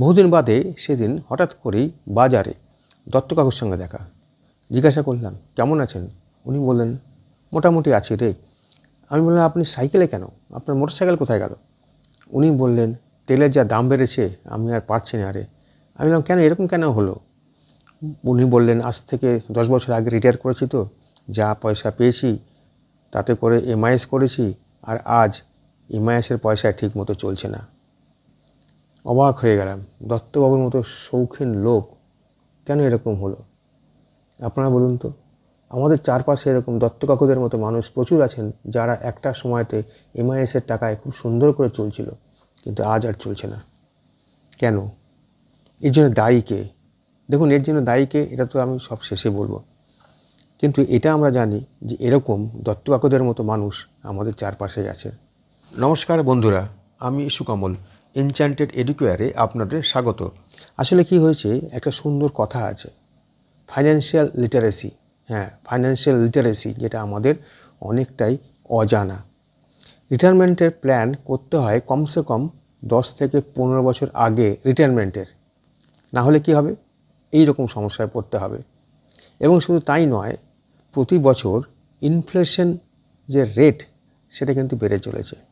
বহুদিন বাদে সেদিন হঠাৎ করেই বাজারে দত্ত কাকুর সঙ্গে দেখা। জিজ্ঞাসা করলাম, কেমন আছেন? উনি বললেন, মোটামুটি আছি রে। আমি বললাম, আপনি সাইকেলে কেন? আপনার মোটর সাইকেল কোথায় গেল? উনি বললেন, তেলের যা দাম বেড়েছে, আমি আর পারছি না রে। আমি বললাম, কেন? এরকম কেন হলো? উনি বললেন, আজ থেকে দশ বছর আগে রিটায়ার করেছি তো। যা পয়সা পেয়েছি, তাতে করে এমআইএস করেছি, আর আজ এমআইএসের পয়সায় ঠিক মতো চলছে না। অবাক হয়ে গেলাম। দত্তবাবুর মতো শৌখিন লোক কেন এরকম হলো? আপনারা বলুন তো, আমাদের চারপাশে এরকম দত্ত কাকুদের মতো মানুষ প্রচুর আছেন যারা একটা সময়তে এমআইএসের টাকায় খুব সুন্দর করে চলছিল, কিন্তু আজ আর চলছে না। কেন? এর জন্য দায়ী কে? দেখুন, এর জন্য দায়ী কে এটা তো আমি সব শেষে বলব। কিন্তু এটা আমরা জানি যে এরকম দত্ত কাকুদের মতো মানুষ আমাদের চারপাশে আছে। নমস্কার বন্ধুরা, আমি সুকমল এনচ্যান্টেড এডুকেয়ারে আপনাদের স্বাগত। আসলে কি হয়েছে, একটা সুন্দর কথা আছে। ফাইন্যান্সিয়াল লিটারেসি হ্যাঁ ফাইন্যান্সিয়াল লিটারেসি যেটা আমাদের অনেকটাই অজানা। রিটায়ারমেন্টের প্ল্যান করতে হয় কমসে কম দশ থেকে পনেরো বছর আগে রিটায়ারমেন্টের না হলে কি হবে? এই রকম সমস্যায় পড়তে হবে। এবং শুধু তাই নয়, প্রতি বছর ইনফ্লেশন যে রেট সেটা কিন্তু বেড়ে চলেছে।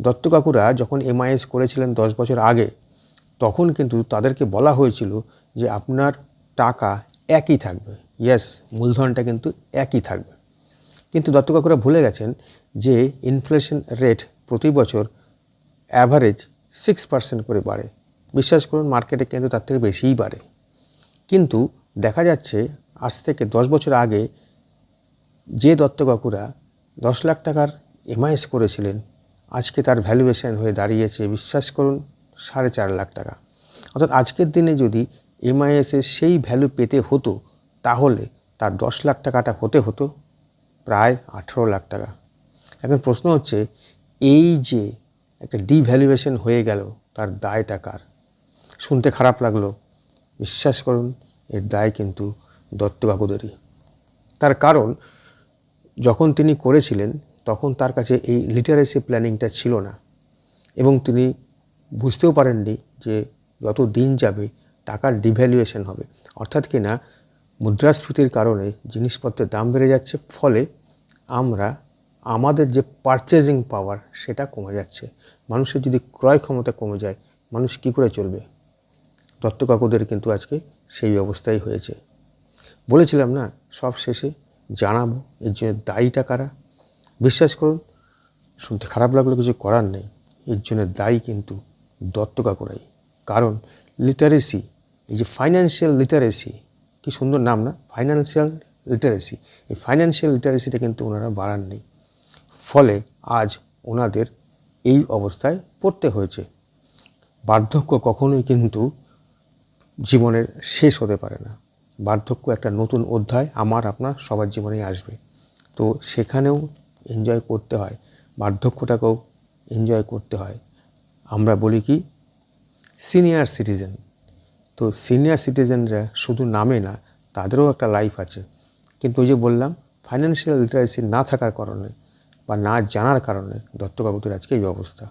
দত্ত কাকুরা যখন এমআইএস করেছিলেন দশ বছর আগে, তখন কিন্তু তাদেরকে বলা হয়েছিল যে আপনার টাকা একই থাকবে। ইয়েস মূলধনটা কিন্তু একই থাকবে। কিন্তু দত্ত কাকুরা ভুলে গেছেন যে ইনফ্লেশন রেট প্রতি বছর অ্যাভারেজ সিক্স পার্সেন্ট করে বাড়ে। বিশ্বাস করুন মার্কেটে কিন্তু তার থেকে বেশিই বাড়ে। কিন্তু দেখা যাচ্ছে, আজ থেকে দশ বছর আগে যে দত্ত কাকুরা দশ লাখ টাকার এমআইএস করেছিলেন আজকে তার ভ্যালুয়েশন হয়ে দাঁড়িয়েছে, বিশ্বাস করুন, সাড়ে চার লাখ টাকা। অর্থাৎ আজকের দিনে যদি এমআইএসের সেই ভ্যালু পেতে হতো, তাহলে তার দশ লাখ টাকাটা হতে হতো, প্রায় আঠেরো লাখ টাকা। এখন প্রশ্ন হচ্ছে, এই যে একটা ডিভ্যালুয়েশন হয়ে গেল, তার দায় টাকার শুনতে খারাপ লাগল, বিশ্বাস করুন, এর দায় কিন্তু দত্ত কাকুদেরই তার কারণ, যখন তিনি করেছিলেন তখন তার কাছে এই লিটারেসি প্ল্যানিংটা ছিল না। এবং তিনি বুঝতেও পারেননি যে যত দিন যাবে টাকার ডিভ্যালুয়েশন হবে। অর্থাৎ কি না, মুদ্রাস্ফীতির কারণে জিনিসপত্রের দাম বেড়ে যাচ্ছে, ফলে আমরা, আমাদের যে পারচেজিং পাওয়ার সেটা কমে যাচ্ছে। মানুষের যদি ক্রয় ক্ষমতা কমে যায়, মানুষ কী করে চলবে? দত্তকাকুদের কিন্তু আজকে সেই অবস্থাই হয়েছে। বলেছিলাম না, সব শেষে জানাব এর জন্য দায়ীটা কারা? বিশ্বাস করুন, শুনতে খারাপ লাগল কিছু করার নেই। এর জন্য দায়ী কিন্তু দত্ত কাকুরাই। কারণ লিটারেসি এই যে ফাইন্যান্সিয়াল লিটারেসি কি সুন্দর নাম না? ফাইন্যান্সিয়াল লিটারেসি এই ফাইন্যান্সিয়াল লিটারেসিটা কিন্তু ওনারা বাড়াননি ফলে আজ ওনাদের এই অবস্থায় পড়তে হয়েছে। বার্ধক্য কখনোই কিন্তু জীবনের শেষ হতে পারে না। বার্ধক্য একটা নতুন অধ্যায়, আমার, আপনার, সবার জীবনেই আসবে। তো সেখানেও এনজয় করতে হয়, বার্ধক্যটাকেও এনজয় করতে হয়। আমরা বলি কি? সিনিয়র সিটিজেন তো সিনিয়র সিটিজেনরা শুধু নামে না, তাদেরও একটা লাইফ আছে। কিন্তু ওই যে বললাম ফাইন্যান্সিয়াল লিটারেসি না থাকার কারণে বা না জানার কারণে দত্তবাবুদের আজকে এই অবস্থা।